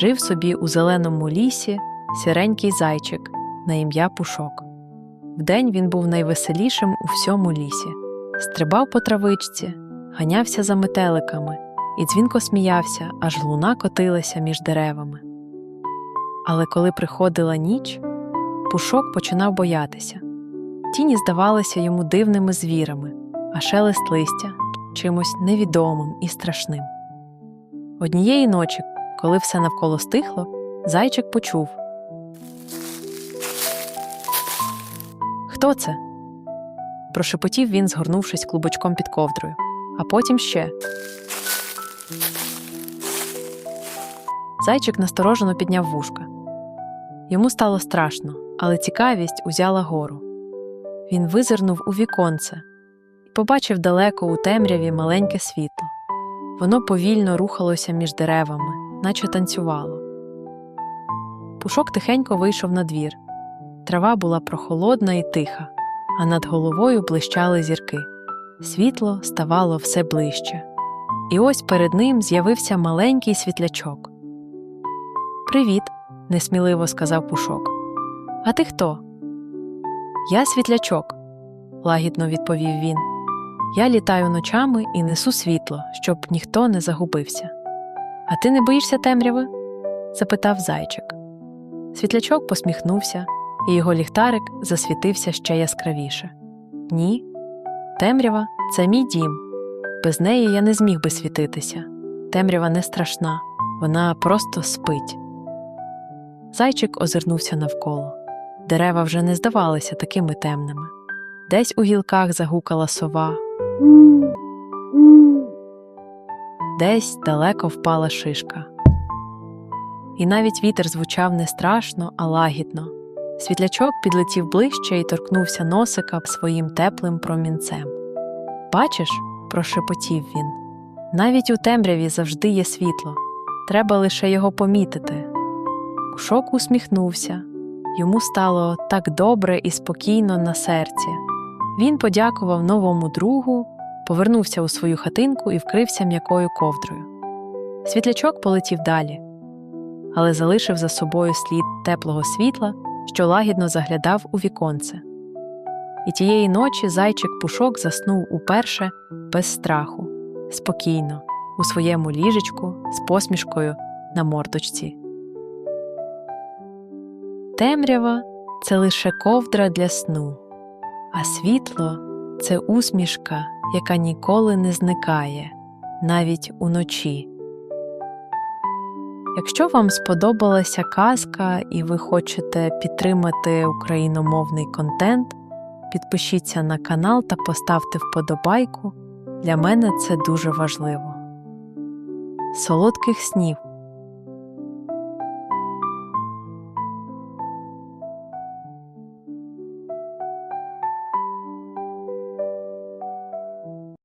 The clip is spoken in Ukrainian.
жив собі у зеленому лісі сіренький зайчик на ім'я Пушок. Вдень він був найвеселішим у всьому лісі, стрибав по травичці, ганявся за метеликами і дзвінко сміявся, аж луна котилася між деревами. Але коли приходила ніч, Пушок починав боятися. Тіні здавалися йому дивними звірами, а шелест листя чимось невідомим і страшним. Однієї ночі, коли все навколо стихло, зайчик почув. Хто це? прошепотів він, згорнувшись клубочком під ковдрою, а потім ще. Зайчик насторожено підняв вушка. Йому стало страшно, але цікавість узяла гору. Він визирнув у віконце і побачив далеко у темряві маленьке світло. Воно повільно рухалося між деревами, наче танцювало. Пушок тихенько вийшов на двір. Трава була прохолодна і тиха, а над головою блищали зірки. Світло ставало все ближче. І ось перед ним з'явився маленький світлячок. Привіт, несміливо сказав Пушок. А ти хто? Я світлячок, лагідно відповів він. Я літаю ночами і несу світло, щоб ніхто не загубився. А ти не боїшся темряви? запитав зайчик. Світлячок посміхнувся, і його ліхтарик засвітився ще яскравіше. Ні, темрява це мій дім. Без неї я не зміг би світитися. Темрява не страшна, вона просто спить. Зайчик озирнувся навколо. Дерева вже не здавалися такими темними. Десь у гілках загукала сова, десь далеко впала шишка. І навіть вітер звучав не страшно, а лагідно. Світлячок підлетів ближче і торкнувся носика своїм теплим промінцем. Бачиш, прошепотів він. Навіть у темряві завжди є світло. Треба лише його помітити. Пушок усміхнувся. Йому стало так добре і спокійно на серці. Він подякував новому другу, повернувся у свою хатинку і вкрився м'якою ковдрою. Світлячок полетів далі, але залишив за собою слід теплого світла, що лагідно заглядав у віконце. І тієї ночі зайчик Пушок заснув уперше без страху, спокійно, у своєму ліжечку з посмішкою на мордочці. Темрява це лише ковдра для сну, а світло це усмішка, яка ніколи не зникає, навіть уночі. Якщо вам сподобалася казка і ви хочете підтримати україномовний контент, підпишіться на канал та поставте вподобайку. Для мене це дуже важливо. Солодких снів!